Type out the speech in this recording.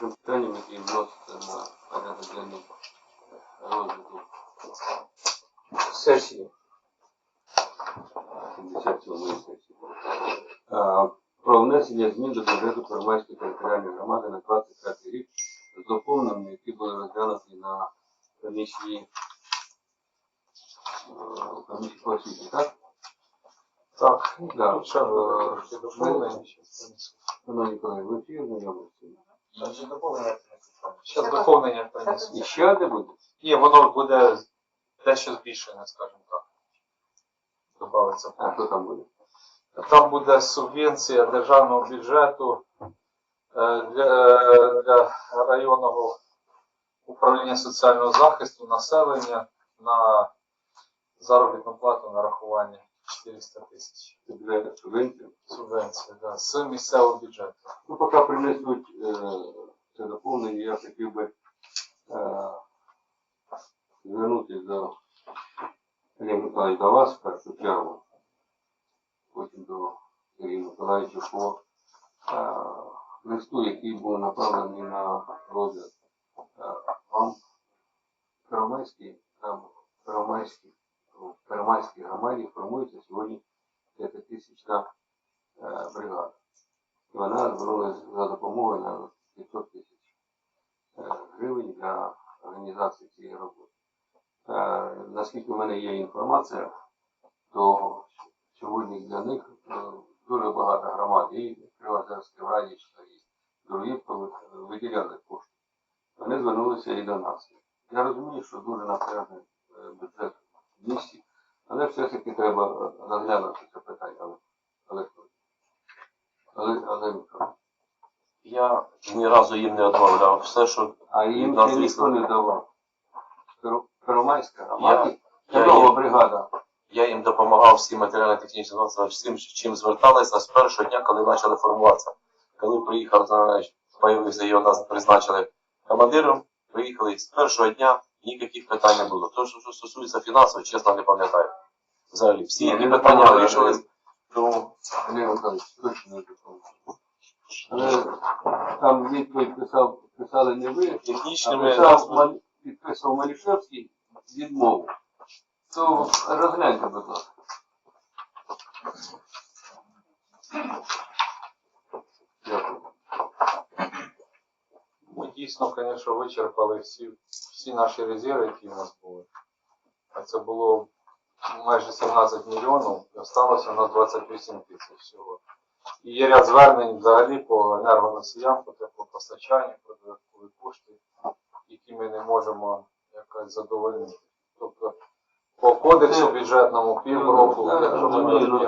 першим питанням, яке вноситься на порядок денний розгляду сесії, 77 сесії, а, про внесення змін до бюджету Первомайської територіальної громади на 25 рік з доповненнями, які були розглянуті на комісії е, комісії по освіті, так? Так, Да. Е. Шановні колеги, ви всі ознайомилися? Значить, доповнення Зараз доповнення принесу. І ще одне буде? Ні, воно буде дещо збільшене, скажімо так. Добавиться. А що там буде? Там буде субвенція державного бюджету е, для, е, для районного управління соціального захисту населення на заробітну плату нарахування 400 тисяч. Це буде субвенція? Субвенція да, з місцевого бюджету. Ну, поки принесуть е, це доповнення, я хотів би е, до Сергія Миколаївича, до вас в першу чергу, потім до Сергія Миколаївича по е, листу, який був направлений на розгляд е, вам Первомайський, там Первомайський, в Первомайській громаді формується сьогодні п'ятитисячна е, бригада. І вона звернулася за допомогою на 500 тисяч е, гривень для організації цієї роботи. Е, Наскільки в мене є інформація, то сьогодні для них дуже багато громад, і Кривозерське Радічка, і другі виділяли кошти. Вони звернулися і до нас. Я розумію, що дуже напряжний бюджет в місті, але все ж таки треба розглянути це питання. Але, але, Я ні разу їм не відмовляв. Все, що А їм Да, ще ніхто не давав. Перу- Первомайська громада, я чудова їм- бригада. я їм допомагав всім матеріально-технічним засобам, всім, чим зверталися з першого дня, коли почали формуватися. Коли приїхав, знаєш, появився його нас призначили командиром, приїхали з першого дня, ніяких питань не було. То, що, що стосується фінансів, чесно не пам'ятаю. Взагалі, всі які Ну, питання ну, вирішились. Тому Андрій Михайлович, точно не допомогли. Але там відповідь писав, писали не ви, а технічними писав, засобами. Мал- підписував Малішевський відмову. То розгляньте, будь ласка. Дякую. Ми дійсно, звісно, вичерпали всі, всі наші резерви, які в нас були. А це було майже 17 мільйонів, і залишилося на 28 тисяч всього. І є ряд звернень взагалі по енергоносіям, по теплопостачанню, про додаткові кошти, які ми не можемо якось задовольнити. Тобто по кодексу бюджетному півроку, якщо ми розуміємо,